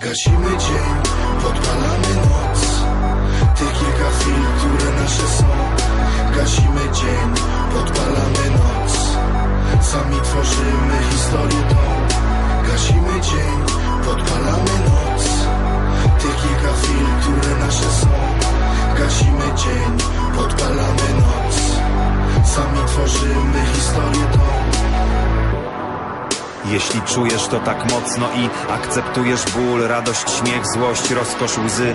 Gasimy dzień, podpalamy noc. Tych kilka chwil, które nasze są. Gasimy dzień, podpalamy noc. Sami tworzymy historię Jeśli czujesz to tak mocno i akceptujesz ból, radość, śmiech, złość, rozkosz, łzy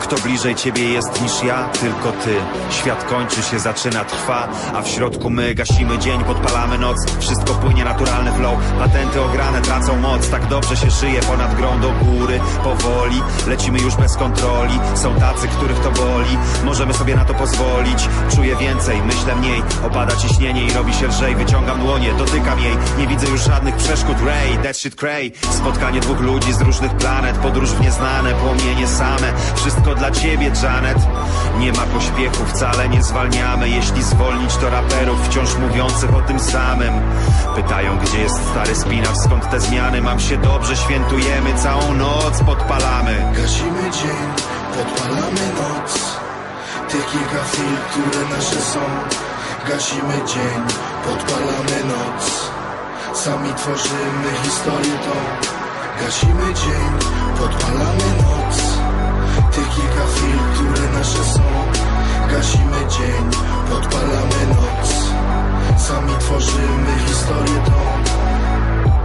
Kto bliżej ciebie jest niż ja? Tylko ty. Świat kończy się, zaczyna, trwa A w środku my gasimy dzień, podpalamy noc. Wszystko płynie, naturalny flow. Patenty ograne tracą moc. Tak dobrze się żyje ponad grą do góry. Powoli, lecimy już bez kontroli. Są tacy, których to boli. Możemy sobie na to pozwolić. Czuję więcej, myślę mniej. Opada ciśnienie i robi się lżej. Wyciągam dłonie, dotykam jej. Nie widzę już żadnych przeszkód Ray, that shit cray. Spotkanie dwóch ludzi z różnych planet Podróż w nieznane, płomienie same. Wszystko dla ciebie, Janet. Nie ma pośpiechu, wcale nie zwalniamy. Jeśli zwolnić to raperów Wciąż mówiących o tym samym. Pytają, gdzie jest stary spinacz Skąd te zmiany? Mam się dobrze, świętujemy Całą noc podpalamy. Gasimy dzień, podpalamy noc. Tych kilka chwil, które nasze są. Gasimy dzień, podpalamy noc Sami tworzymy historię tą. Gasimy dzień, podpalamy noc. Tych kilka chwil,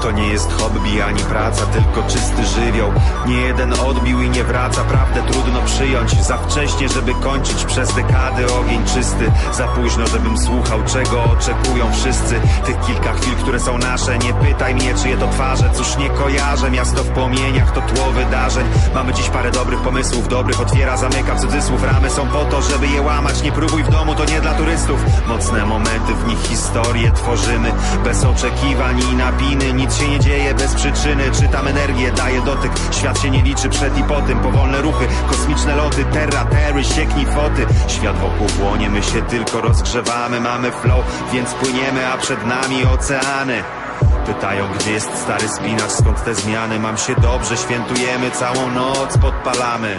To nie jest hobby ani praca, tylko czysty żywioł. Nie jeden odbił i nie wraca, prawdę trudno przyjąć Za wcześnie, żeby kończyć przez dekady ogień czysty. Za późno, żebym słuchał, czego oczekują wszyscy. Tych kilka chwil, które są nasze. Nie pytaj mnie, czyje to twarze, cóż nie kojarzę. Miasto w płomieniach to tło wydarzeń. Mamy dziś parę dobrych pomysłów, dobrych otwiera, zamyka cudzysłów. Ramy są po to, żeby je łamać. Nie próbuj w domu, to nie dla turystów. Mocne momenty, w nich historię tworzymy. Bez oczekiwań i napiny Nic się nie dzieje bez przyczyny. Czytam energię, daję dotyk. Świat się nie liczy przed i po tym. Powolne ruchy, kosmiczne loty Terra, tery, ścieknij foty. Świat wokół płonie, my się tylko rozgrzewamy. Mamy flow, więc płyniemy A przed nami oceany. Pytają, gdzie jest stary spinacz, skąd te zmiany? Mam się dobrze, świętujemy Całą noc podpalamy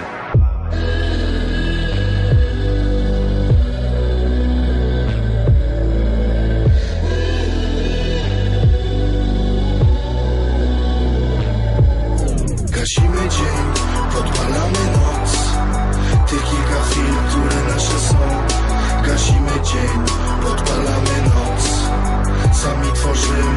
Zero.